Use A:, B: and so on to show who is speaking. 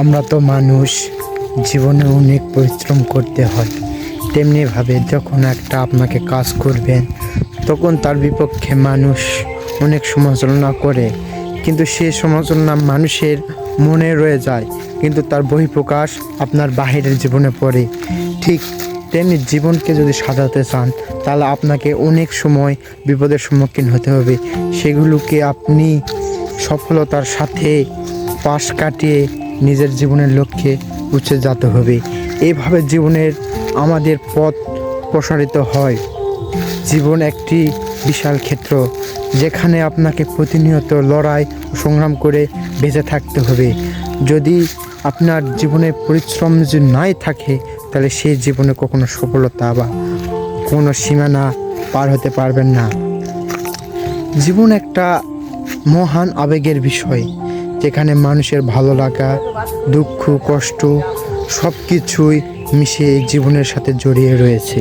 A: আমরা তো মানুষ, জীবনে অনেক পরিশ্রম করতে হয়। তেমনিভাবে যখন একটা আপনাকে কাজ করবেন, তখন তার বিপক্ষে মানুষ অনেক সমালোচনা করে। কিন্তু সেই সমালোচনা মানুষের মনে রয়ে যায়, কিন্তু তার বহিঃপ্রকাশ আপনার বাহিরের জীবনে পড়ে। ঠিক তেমনি জীবনকে যদি সাজাতে চান, তাহলে আপনাকে অনেক সময় বিপদের সম্মুখীন হতে হবে। সেগুলোকে আপনি সফলতার সাথে পাশ কাটিয়ে নিজের জীবনের লক্ষ্যে উঠে যেতে হবে। এইভাবে জীবনের আমাদের পথ প্রসারিত হয়। জীবন একটি বিশাল ক্ষেত্র, যেখানে আপনাকে প্রতিনিয়ত লড়াই সংগ্রাম করে বেঁচে থাকতে হবে। যদি আপনার জীবনে পরিশ্রম যদি নাই থাকে, তাহলে সেই জীবনে কখনো সফলতা বা কোনো সীমানা পার হতে পারবেন না। জীবন একটা মহান আবেগের বিষয়, যেখানে মানুষের ভালো লাগা, দুঃখ, কষ্ট সব কিছুই মিশে এই জীবনের সাথে জড়িয়ে রয়েছে।